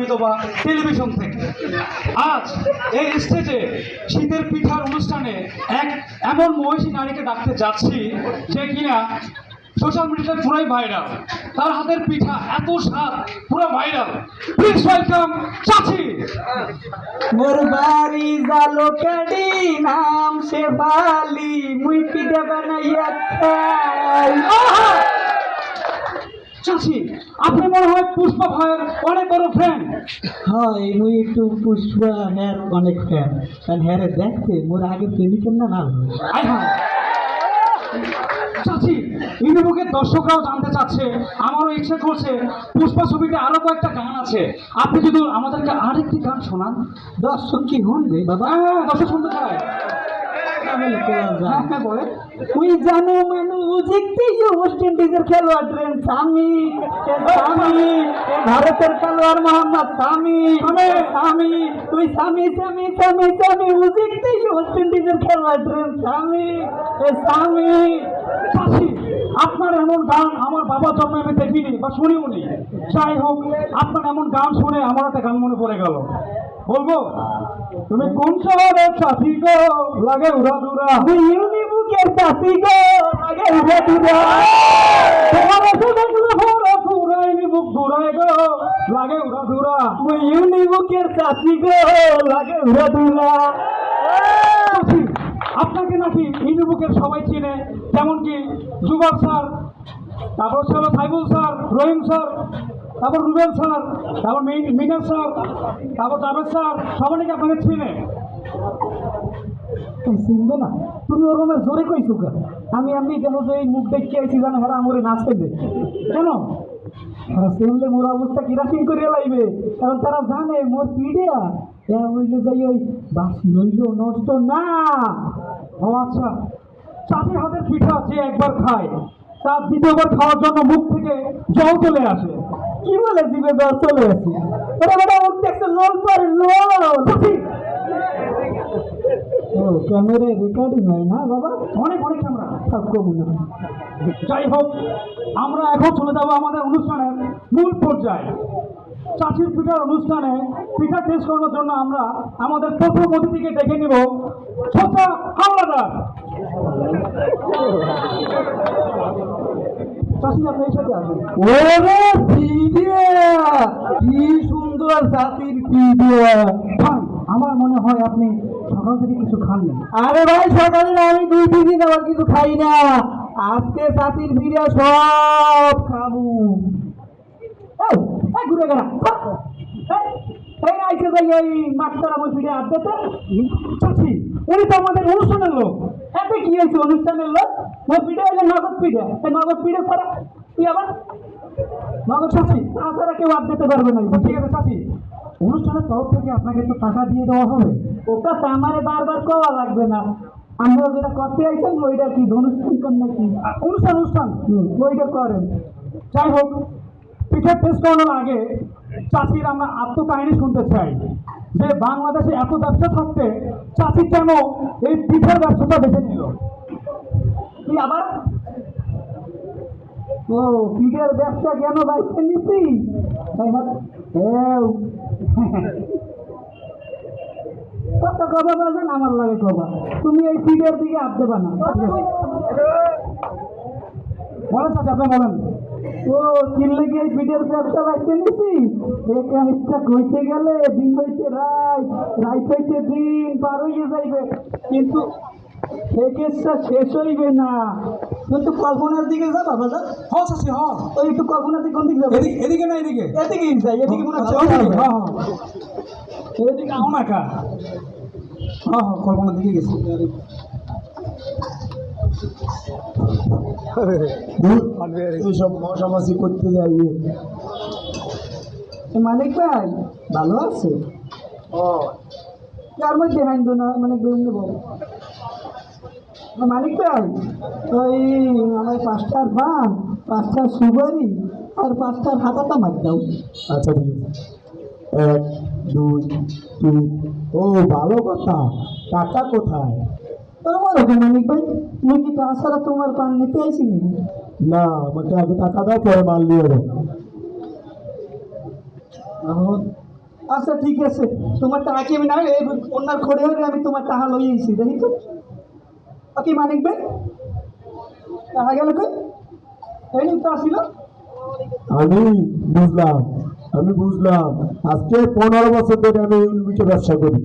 বিধবা টেলিভিশন থেকে। আজ এই স্টেজে শীতের পিঠার অনুষ্ঠানে এক এমন মহিষী নারীকে ডাকতে যাচ্ছি যে কিনা সোশ্যাল মিডিয়াতে পুরাই ভাইরাল তার হাতের পিঠা এত স্বাদ পুরো ভাইরাল প্লিজ ওয়েলকাম চাচি। মোর বাড়ি জালো কাডি নাম সে বালি মুই পিঠা বানাইয়া খাই চাচি আপনি মনে হয় পুষ্পা ভাইয়ের অনেক বড় ফ্রেন্ড হয় মুই একটু পুষ্পা হ্যার অনেক ফ্যান কারণ হ্যারে দেখতে মোর আগে প্রেমিকের না হ্যাঁ। চাচি ইউনিবুকের দর্শকরাও জানতে চাচ্ছে আমারও ইচ্ছে করছে পুষ্পা ছবিতে আরও কয়েকটা গান আছে। আপনি যদি আমাদেরকে আরেকটি গান শোনান। দর্শক কি হন রে বাবা? হ্যাঁ দর্শক শুনতে হ্যাঁ হ্যাঁ বলে তুই জানো মানু জিততে ওয়েস্ট ইন্ডিজের খেলোয়াড় ট্রেন স্বামী স্বামী ভারতের খেলোয়াড় মোহাম্মদ স্বামী স্বামী। তুই স্বামী স্বামী স্বামী স্বামী উজিকতে ওয়েস্ট ইন্ডিজের খেলোয়াড় ট্রেন স্বামী স্বামী আপনার এমন গান আমার বাবা জন্মে আমি দেখিনি বা শুনিও নি। যাই হোক আপনার এমন গান শুনে আমার একটা গান মনে পড়ে গেল। বলব তুমি কোন শহরে চাচি গো? লাগে উড়া দুরা। তুই ইউনিবুকের চাষি গো আগে উঠে তুরা তোমার দেখলে ভরা ফুরাইনি বুক ঘুরাই গো। লাগে উড়া দুরা। তুই ইউনিবুকের চাষি গো লাগে তুরা চাচি, আপনাকে নাকি ইউনিবুকের সবাই চিনে? যেমন কি যুবক স্যার, তারপর ছিল সাইবুল স্যার, রহিম স্যার, তারপর রুবেল স্যার, তারপর মিনার স্যার, তারপর জাভেদ স্যার সবাই নাকি আপনাকে চিনে। চিনবে না। তুমি ওরকমের জোরে কইছো কেন? আমি আমি কেন যে এই মুখ দেখে আইছি জানো, হেরা আমরে নাচতে দে কেন? তারা চিনলে মোর অবস্থা কিরাসিন করে লাইবে? কারণ তারা জানে, মোর পিডিয়া। এ হইলে যাই ওই বাসি হইল, নষ্ট না। ও আচ্ছা। চাষির হাতের পিঠা যে একবার খায় তার দ্বিতীয়বার খাওয়ার জন্য মুখ থেকে জল চলে আসে। কি বলে দিবে দর চলে আসি? ওরা বেটা মুখ দেখতে লোল পরে লোল। ও ক্যামেরায় রেকর্ডিং হয় না বাবা? অনেক অনেক ক্যামেরা। সব কমু না যাই হোক আমরা এখন চলে যাব আমাদের অনুষ্ঠানের মূল পর্যায়ে। চাষির পিঠার অনুষ্ঠানে পিঠা টেস্ট করার জন্য আমরা আমাদের প্রথম অতিথিকে ডেকে নিব ছোটা হাওলাদার ওরে পিডিয়া কি সুন্দর জাতির পিডিয়া আমার মনে হয় আপনি সকাল থেকে কিছু খাননি আরে ভাই সকালে আমি দুই তিন দিন আবার কিছু খাই না। আজকে জাতির পিডিয়া সব খাব। ঘুরে গেলা এই আইসে যাই এই মাস্টার আমার পিঠে আড্ডাতে। চাষি উনি তো আমাদের অনুষ্ঠানের লোক। এতে কি হয়েছে অনুষ্ঠানের লোক? পিঠে হইলে নগদ পিঠে নগদ পিঠে ছাড়া তুই আবার নগদ চাষি তাছাড়া কেউ আড্ডাতে পারবে না। ঠিক আছে চাষি অনুষ্ঠানের তরফ থেকে আপনাকে একটু টাকা দিয়ে দেওয়া হবে। ওটা তো আমারে বারবার কওয়া লাগবে না। আমরা যেটা করতে আইছেন, ওইটা কি, অনুষ্ঠান কর নাকি? অনুষ্ঠান অনুষ্ঠান। ওইটা করেন। যাই হোক, পিঠের টেস্ট করানোর আগে চাষির আমরা আত্মকাহিনী শুনতে চাই। যে বাংলাদেশে এত ব্যবসা থাকতে চাষি কেন এই পিঠের ব্যবসাটা বেছে নিল? তুই আবার? ও পিঠের ব্যবসা কেন বাইছে নিছি? কত কবা বলবেন আমার লাগে কবা তুমি এই পিঠের দিকে হাত দেবা না। বলেন চাচি আপনি বলেন। ও কিনলে গিয়ে পিঠের ব্যবসা বাইছে নিছি একা ইচ্ছা কইতে গেলে দিন হইতে রাত রাত হইতে দিন পার হইয়ে যাইবে। কিন্তু সেকেসটা শেষ হইবে না। কিন্তু কল্পনার দিকে যা বাবা যা। হ চাষি হ। ওই একটু কল্পনার দিকে কোন দিকে যাবে? এদিকে এদিকে না এদিকে? এদিকেই যাই এদিকে মনে হচ্ছে হ্যাঁ হ্যাঁ এদিকে আও না কা হ্যাঁ হ্যাঁ কল্পনার দিকে গেছি। এইসব মশামাছি করতে যাই। মানিক ভাই ভালো আছে? ও। তার মধ্যে হাইন্দ না মানে বেরোন বল। মানিক ভাই ওই আমার পাঁচটার পান পাঁচটার সুপারি আর পাঁচটার হাতাটা মার দাও। আচ্ছা ঠিক আছে। এক দুই তিন। ও ভালো কথা। টাকা কোথায়? তোমার ওকে মানিক ভাই কি তাছাড়া তোমার পান নিতে আইসি নি আমাকে আগে টাকা দাও পরে মাল নিয়ে যাও আচ্ছা ঠিক আছে। তোমার টাকা কি আমি না অন্যার খড়ে হয়ে আমি তোমার টাকা লই আইছি দেখি তো। কি মানিক বে টাকা গেল কই? এই নিতে আসিল। আমি বুঝলাম। আমি বুঝলাম আজকে পনেরো বছর ধরে আমি উলমিকে ব্যবসা করি।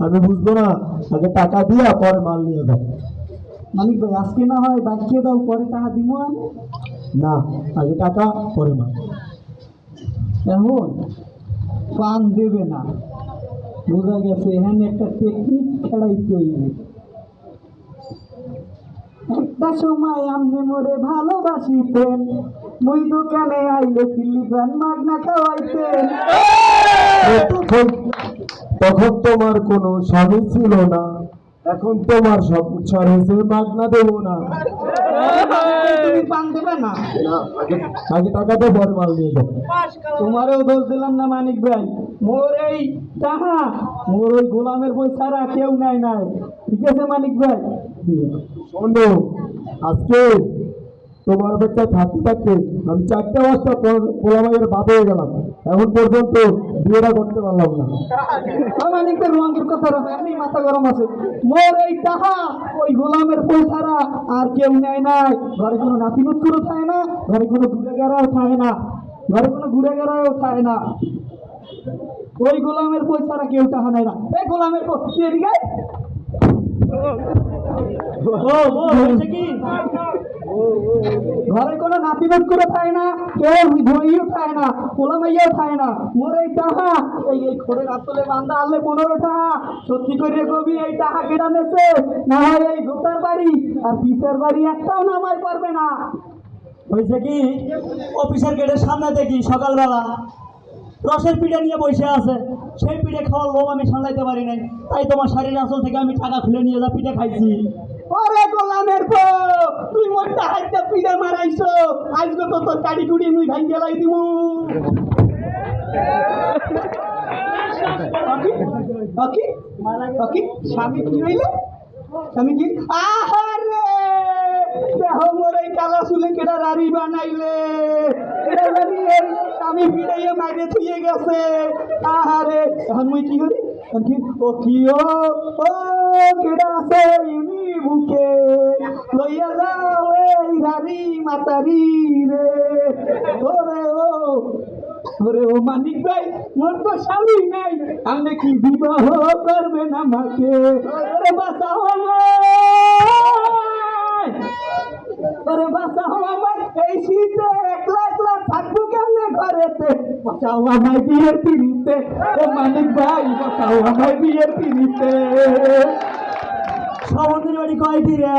আমি বুঝব না আগে টাকা দিয়া পরে মাল নিয়ে দাও। মালিক ভাই আজকে না হয় বাকিয়ে দাও পরে টাকা দিব আমি? না আগে টাকা পরে মাল। এখন পান দেবে না। বোঝা গেছে এখানে একটা টেকনিক খেলাই হইবে। একটা সময় আমনে মোরে ভালোবাসিতেন মুই দোকানে আইলে কিলিপান মাগনা খাওয়াইতেন তখন তোমার কোনো স্বামী ছিল না। এখন তোমার সব উচ্চার হয়েছে মাগনা দেবো না। তুমি পান দেবে না? না, আগে আগে টাকা তো পরে মাল নিয়ে যাও। তোমারও দোষ দিলাম না মানিক ভাই। মোর এই টাকা মোর ওই গোলামের বই ছাড়া কেউ নাই নাই। ঠিক আছে মানিক ভাই? শোনো আজকে তোমার অপেক্ষায় থাকতে থাকতে আমি চারটে বস্তা পোলামাইয়ের বাপ হয়ে গেলাম। এখন পর্যন্ত বিয়েটা করতে পারলাম না। মানিকের রঙের কথা রাখো মাথা গরম আছে। মোর এই টাকা ওই গোলামের ছাড়া আর কেউ নেয় নাই ঘরে কোনো নাতি মুত্তুরও থাকে না, ঘরে কোনো ঘুরে গেরাও থাকে না। ঘরে কোনো ঘুরে গেরাও থাকে না। ওই গোলামের ছাড়া কেউ টাকা নেয় না। এই গোলামের এদিকে ও ও কি? ঘরে কোনো নাতিবাদ করে থাকে না, কেউ ধইও থাকে না পোলা মাইয়াও থাকে না। মোর এই টাকা এই এই খড়ের আসলে বান্দা আনলে পনেরো টাকা সত্যি করে কবি, এই টাকা কেটা নেছে? না হয় এই জোতার বাড়ি, আর পিসের বাড়ি একটাও নামাই পারবে না। হয়েছে কি? অফিসের গেটের সামনে দেখি সকালবেলা রসের পিঠে নিয়ে বসে আছে। সেই পিঠে খাওয়ার লোভ আমি সামলাইতে পারি নাই। তাই তোমার শাড়ির আসল থেকে আমি টাকা খুলে নিয়ে যা পিঠে খাইছি। ওরে গোলামের পো তুই মোর টাকা পিঠে মারাইছো আজকে তো তোর কাড়ি কুড়ি মুই অকি? অকি? অকি? স্বামী কি হইলে? স্বামী কি? আহারে! দেহ মোর এই কালা চুলে কেডা রাড়ি বানাইলে? আমি ফিরাইয়া মাইরে থুয়ে গেছে। আহারে! এখন মুই কি করি? ও কি ও? কেডা আছে? ইউনি ওরে ও ওরে ও বিবাহ করবেন আমাকে? এই শীতে একলা একলা থাকব কেমনে ঘরেতে? বাঁচাও আমায় বিয়ের পিড়িতে। মানিক ভাই, বাঁচাও আমায় বিয়ের পিড়িতে। সমুদ্রের বাড়ি কয়টি রে?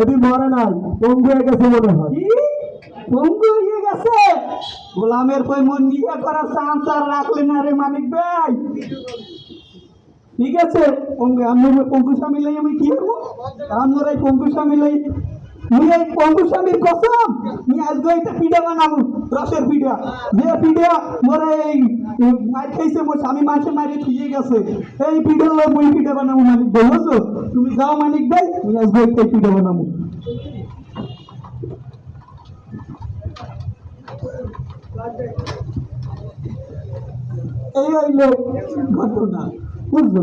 এটি মরে নাই। পঙ্গু হয়ে গেছে মনে হয়। পঙ্গু হয়ে গেছে? গোলামের কই মন নিয়ে করার চান্স আর রাখলে না রে মানিক ভাই। ঠিক আছে পঙ্গু আমি স্বামী লাই আমি কি করব? আমার এই পঙ্গু স্বামী লাই এই পঙ্গু স্বামীর কসম মুই আজকে একটা পিঠা বানাবো, রসের পিঠা। যে পিঠা মোর এই মার খাইছে, মোর স্বামী মাসে মারি থুয়ে গেছে। এই পিঠা লই মুই পিঠা বানাবো মানিক ভাই, বুঝছ? তুমি যাও মানিক ভাই মুই আজকে একটা পিঠা বানাবো। এই হইল ঘটনা। বুঝলো?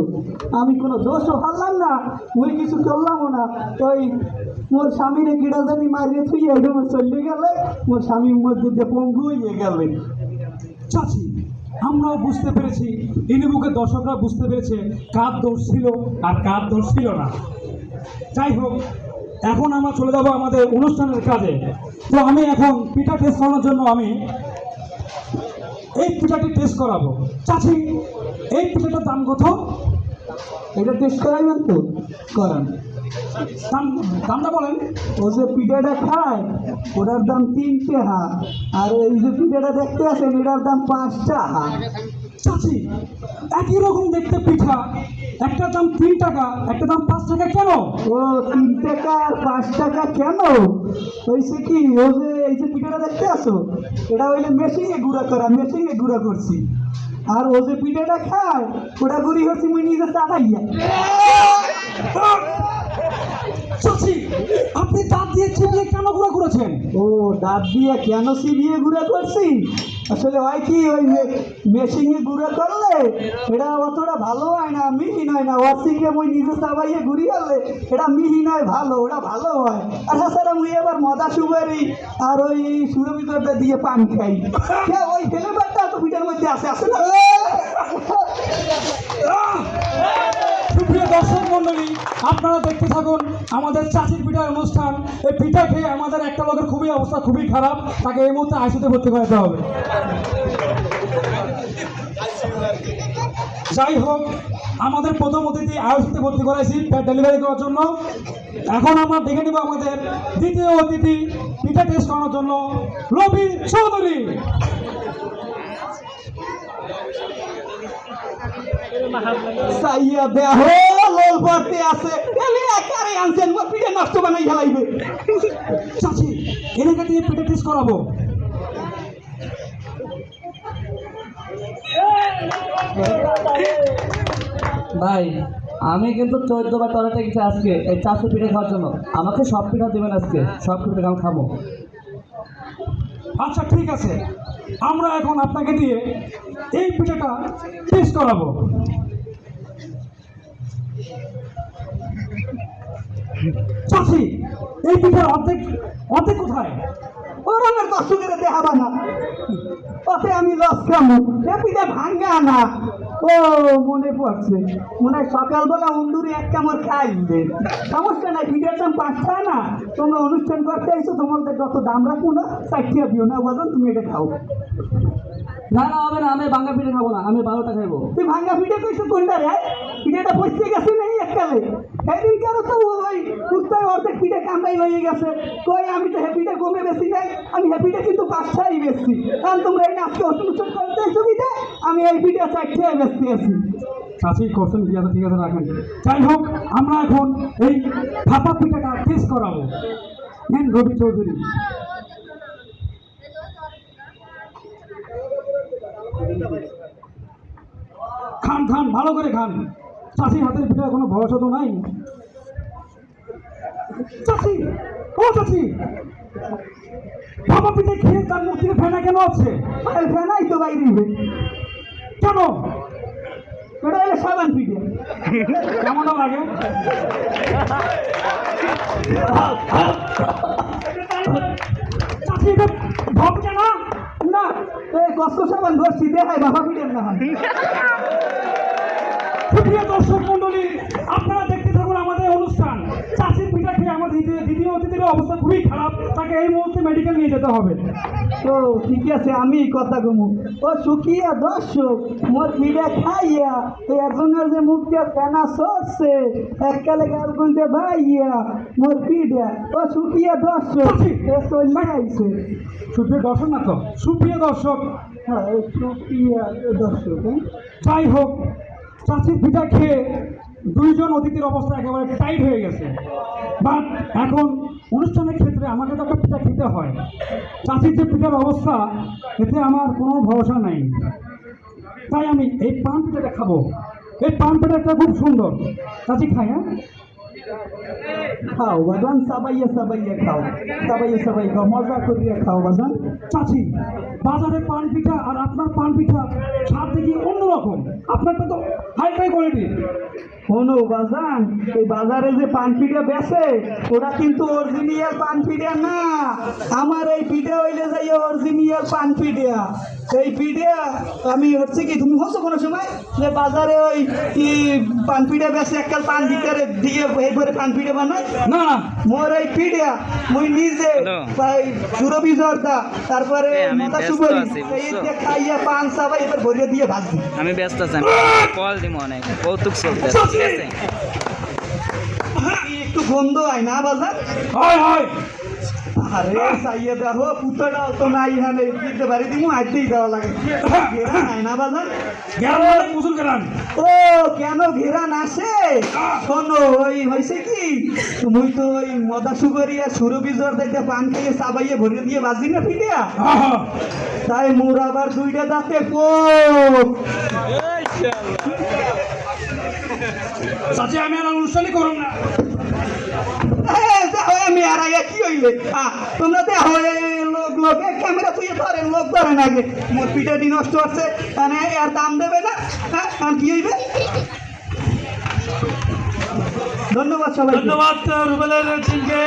আমি কোনো দোষও হারলাম না, মুই কিছু করলামও না। ওই মোর স্বামীরে গিড়া জানি মারিয়ে থুইয়ে একদম চলে গেলে, মোর স্বামীর মধ্যে দিয়ে পঙ্গু হয়ে গেলে। চাচি, আমরাও বুঝতে পেরেছি ইনিবুকে দর্শকরা বুঝতে পেরেছে কার দোষ ছিল আর কার দোষ ছিল না। যাই হোক, এখন আমরা চলে যাব আমাদের অনুষ্ঠানের কাজে। তো আমি এখন পিঠা টেস্ট করানোর জন্য আমি এই পিঠাটি টেস্ট করাবো। চাচি এই পিঠাটার দাম কত? এটা টেস্ট করাইবেন তো। করেন। দাম দামটা বলেন। ও যে পিঠাটা খায় ওটার দাম তিনটে হা আর এই যে পিঠাটা দেখতে আছেন এটার দাম পাঁচটা টাকা চাচি একই রকম দেখতে পিঠা। একটা দাম তিন টাকা একটা দাম পাঁচ টাকা কেন? ও তিন টাকা আর পাঁচ টাকা কেন? হয়েছে কি ও যে এই যে পিঠাটা দেখতে আসো এটা হইলে মেশিনে গুঁড়া করা মেশিনে গুঁড়া করছি। আর ও যে পিঠাটা খায় ওটা গুড়ি হচ্ছে মুই নিজে চাটাইয়া চাচি আপনি দাঁত দিয়ে চিবিয়ে কেন গুঁড়া করেছেন? ও দাঁত দিয়ে কেন সিবিয়ে গুঁড়া করছি? আসলে হয় কি ওই মেশিনে গুঁড়া করলে এটা অতটা ভালো হয় না, মিহি নয় না ওয়াশিংয়ে মই নিজে চাবাইয়ে ঘুরি গেলে এটা মিহি নয়, ভালো, ওটা ভালো হয়। আর তাছাড়া মুই এবার মদা সুপারি আর ওই সুরভিতরটা দিয়ে পান খাই। হ্যাঁ ওই ফ্লেভারটা তো পিঠার মধ্যে আছে আছে না? সুপ্রিয় দর্শক মন্ডলী আপনারা দেখতে থাকুন আমাদের চাচির পিঠার অনুষ্ঠান। এই পিঠা খেয়ে আমাদের একটা লোকের খুবই অবস্থা, খুবই খারাপ। তাকে এই মুহূর্তে আইসিতে ভর্তি করাতে হবে। যাই হোক, আমাদের প্রথম অতিথি আইসিতে ভর্তি করাইছি ডেলিভারি করার জন্য। এখন আমরা দেখে নেব আমাদের দ্বিতীয় অতিথি, পিঠা টেস্ট করানোর জন্য রবি চৌধুরী। সাইয়া দেহ লোল পড়তে আছে। এলি একারে আনছেন মোর পিঠে নষ্ট বানাই হেলাইবে চাচি এনেকে দিয়ে পিঠা টেস্ট করাবো। ভাই আমি কিন্তু চোদ্দ বার টয়লেটে গেছি আজকে এই চারশো পিঠে খাওয়ার জন্য। আমাকে সব পিঠা দেবেন আজকে সব পিঠে আমি খাব। আচ্ছা ঠিক আছে। আমরা এখন আপনাকে দিয়ে এই পিঠাটা টেস্ট করাবো। চাচি এই পিঠার অর্ধেক অর্ধেক কোথায়? দর্শকের না আমি লস খামু এ ভাঙ্গা ও, মনে পড়ছে, মনে হয় সকালবেলা এক সমস্যা নাই দাম পাঁচটা না। তোমরা অনুষ্ঠান করতে আইছো তোমাদের যত দাম রাখব না দিও না, বলো তুমি এটা খাও। না না, হবে না, আমি বাঙ্গা পিঠে খাব না, আমি বারোটা খাইবো। তুই ভাঙ্গা পিঠে কইছো কোনটা রে? পিঠেটা গেছে। কেন অর্ধেক পিঠে হয়ে গেছে। কই, আমি তো হ্যাপিটা কমে বেশি নাই। আমি হ্যাপিটা কিন্তু বেশি। কারণ তোমরা এই করতে আমি এই পিঠে চারটায় বেশি আছি। করছেন ঠিক আছে, রাখেন। যাই হোক, আমরা এখন এই ভাপা পিঠাটা টেস্ট করাবো। রবি চৌধুরী। খান খান, ভালো করে খান। চাষির হাতের পিঠা কোনো ভরসা তো নাই? চাষি, ও চাষি! ভাপা পিঠে খেয়ে তার থেকে ফেনা কেন আছে আর ফেনাই তো বাইরে কেন? এটা হলো সাবান পিঠে। কেমনটা লাগে? চাষি ভাবছে না? না কষ্ট সাবান ধরছি, দেখাই বাবা পিঠের না সুপ্রিয় দর্শক মন্ডলী আপনারা দেখতে থাকুন আমাদের অনুষ্ঠান চাষির পিঠা খেয়ে আমাদের দ্বিতীয় দ্বিতীয় অতিথির অবস্থা খুবই খারাপ তাকে এই মুহূর্তে মেডিকেল নিয়ে যেতে হবে। তো ঠিক আছে আমি কথা কমু। ও শুকিয়া দর্শক মোর পিঠা খাইয়া তো একজনের যে মুখটা ফেনা সরছে এককালে গাল গুনতে ভাইয়া মোর পিঠা ও শুকিয়া দর্শক চলে আইছে। সুপ্রিয় দর্শক না তো? সুপ্রিয় দর্শক। হ্যাঁ শুকিয়া দর্শক হ্যাঁ। যাই হোক চাষির পিঠা খেয়ে দুইজন অতিথির অবস্থা একেবারে টাইট হয়ে গেছে। বাট এখন অনুষ্ঠানের ক্ষেত্রে আমাকে তো একটা পিঠা খেতে হয়। চাষির যে পিঠার অবস্থা এতে আমার কোনো ভরসা নাই। তাই আমি এই পান পিঠাটা খাব। এই পান পিঠাটা খুব সুন্দর। চাষি খাই হ্যাঁ? খাও বাজান সাবাইয়া সাবাইয়া খাও। সাবাইয়া সাবাই খাও মজা করিয়া খাও বাজান। চাচি বাজারে পান পিঠা আর আপনার পান পিঠা স্বাদ দেখি অন্যরকম। আপনারটা তো হাই ফাই কোয়ালিটি শোনো বাজান এই বাজারে যে পান পিঠা বেচে ওরা কিন্তু অরিজিনাল পান পিঠা না। আমার এই পিঠা হইলে যাই অরিজিনাল পান পিঠা এই পিঠা আমি হচ্ছে কি তুমি হচ্ছো কোনো সময়? যে বাজারে ওই কি পান পিঠা বেচে এককাল পান দিতে দিয়ে এই করে পান পিঠা বানায়? না না মোর এই পিঠা মুই নিজে সুরভি জর্দা তারপরে মাথা সুপারি এই যে খাইয়া পান সাবাই এবার ভরিয়ে দিয়ে ভাজি আমি ব্যস্ত আছি কল দিব অনেক কৌতুক চলতেছে। ঠিক আছে। একটু গন্ধ হয় না বাজার? হয় হয়। আরে সাইয়ে দেখো পুতোটা তো নাই এখানে। দিতে পারি দিমু আজকেই দেওয়া লাগে। ঘেরা নাই না বাজার? ও কেন ঘেরান আসে শোনো ওই হয়েছে কি? মুই তো ওই মদা সুগরিয়া সুরবি জ্বর দেখতে পান খেয়ে সাবাইয়ে ভরে দিয়ে বাজি না ফিটিয়া তাই মোর আবার দুইটা দাঁতে পোক। চাচি আমি আর অনুষ্ঠানই করব না। আমি আর আগে কি হইলে? তোমরা তো লোক লোকে ক্যামেরা তুই ধরেন লোক ধরেন আগে। মোর পিঠে দিন নষ্ট হচ্ছে মানে আর দাম দেবে না? হ্যাঁ আর কি হইবে? ধন্যবাদ সবাই ধন্যবাদ রুবেলের টিমকে